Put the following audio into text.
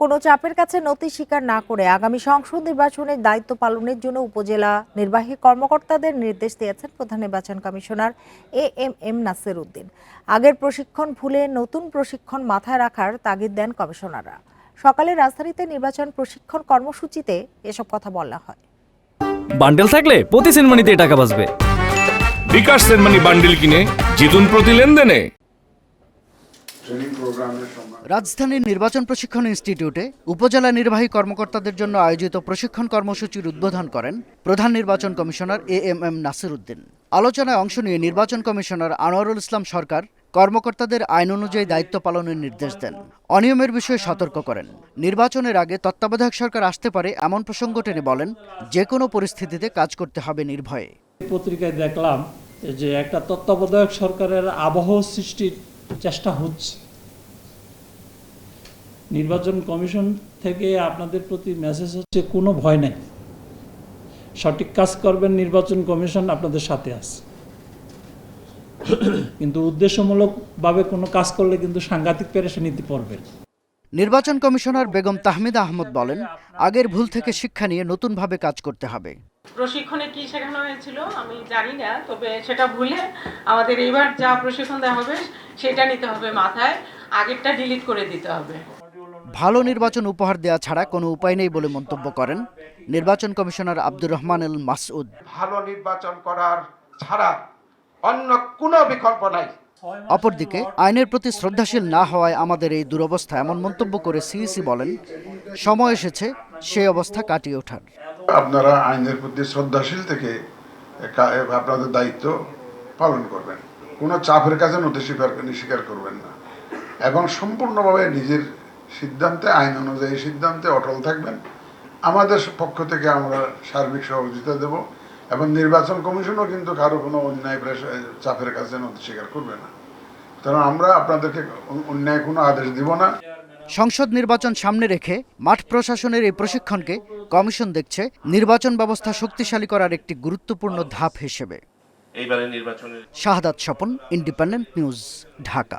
কোনো চাপের কাছে নতি স্বীকার না করে আগামী সংসদ নির্বাচনের দায়িত্ব পালনের জন্য উপজেলা নির্বাহী কর্মকর্তাদের নির্দেশ দিয়েছেন প্রধান নির্বাচন commissioner A M M Nasir Uddin. আগের প্রশিক্ষণ ভুলে নতুন প্রশিক্ষণ মাথায় রাখার তাগিদ দেন কমিশনাররা। সকালে রাজধানীতে নির্বাচন প্রশিক্ষণ কর্মসূচিতে এসব কথা বলা হয়। বান্ডেল থাকলে প্রতি সেনমানিতে টাকা বাঁচবে। বিকাশ সেনমানি বান্ডিল কিনে জিতুন প্রতি লেনদেনে। রাজধানীর নির্বাচন প্রশিক্ষণ ইনস্টিটিউটে উপজেলা নির্বাহী কর্মকর্তাদের জন্য আয়োজিত প্রশিক্ষণ কর্মসূচির উদ্বোধন করেন প্রধান নির্বাচন commissioner A M M Nasir Uddin আলোচনায় অংশ নিয়ে নির্বাচন কমিশনার আনোয়ারুল ইসলাম সরকার কর্মকর্তাদের আইন অনুযায়ী দায়িত্ব পালনের নির্দেশ দেন। অনিয়মের বিষয়ে সতর্ক করেন। নির্বাচনের আগে তত্ত্বাবধায়ক সরকার আসতে পারে এমন প্রসঙ্গ টেনে বলেন যে কোনো পরিস্থিতিতে কাজ করতে হবে নির্ভয়ে। পত্রিকায় দেখলাম যে একটা তত্ত্বাবধায়ক সরকারের আবহ সৃষ্টির চেষ্টা হচ্ছে। নির্বাচন কমিশন থেকে আপনাদের প্রতি মেসেজ হচ্ছে কোনো ভয় নেই। সঠিক কাজ করবেন নির্বাচন কমিশন আপনাদের সাথে আছে। কিন্তু উদ্দেশ্যমূলকভাবে কোনো কাজ করলে কিন্তু সাংঘাতিক পেরেশানিতে পড়বেন নির্বাচন কমিশনার বেগম তাহমিদা আহমদ বলেন আগের ভুল থেকে শিক্ষা নিয়ে নতুনভাবে কাজ করতে হবে। প্রশিক্ষণে কি শেখানো হয়েছিল আমি জানি না তবে সেটা ভুলে আমাদের এবার যা প্রশিক্ষণ দেওয়া হবে সেটা নিতে হবে মাথায়। আগেরটা ডিলিট করে দিতে হবে। ভালো নির্বাচন উপহার দেওয়া ছাড়া কোনো উপায় নেই বলে মন্তব্য করেন নির্বাচন কমিশনার আব্দুর রহমান আল মাসউদ। ভালো নির্বাচন করার ছাড়া অন্য কোনো বিকল্প নাই। অপরদিকে আইনের প্রতি শ্রদ্ধাশীল না হওয়ায় আমাদের এই দুরবস্থা এমন মন্তব্য করে সিইসি বলেন সময় এসেছে সেই অবস্থা কাটিয়ে ওঠার। আপনারা আইনের প্রতি শ্রদ্ধাশীল থেকে আপনাদের দায়িত্ব পালন করবেন। কোনো চাপের কাছে নথি স্বীকার স্বীকার করবেন না। এবং সম্পূর্ণভাবে নিজের সিদ্ধান্তে আইন অনুযায়ী সিদ্ধান্তে অটল থাকবেন। আমাদের পক্ষ থেকে আমরা সার্বিক সহযোগিতা দেব এবং নির্বাচন কমিশনও কিন্তু কারও কোনো অন্যায় চাপের কাছে নথি স্বীকার করবে না। কারণ আমরা আপনাদেরকে অন্যায় কোনো আদেশ দিব না। সংসদ নির্বাচন সামনে রেখে মাঠ প্রশাসনের এই প্রশিক্ষণকে কমিশন দেখছে নির্বাচন ব্যবস্থা শক্তিশালী করার একটি গুরুত্বপূর্ণ ধাপ হিসেবে। এইবারের নির্বাচনের শাহাদাত স্বপন ইন্ডিপেন্ডেন্ট নিউজ ঢাকা।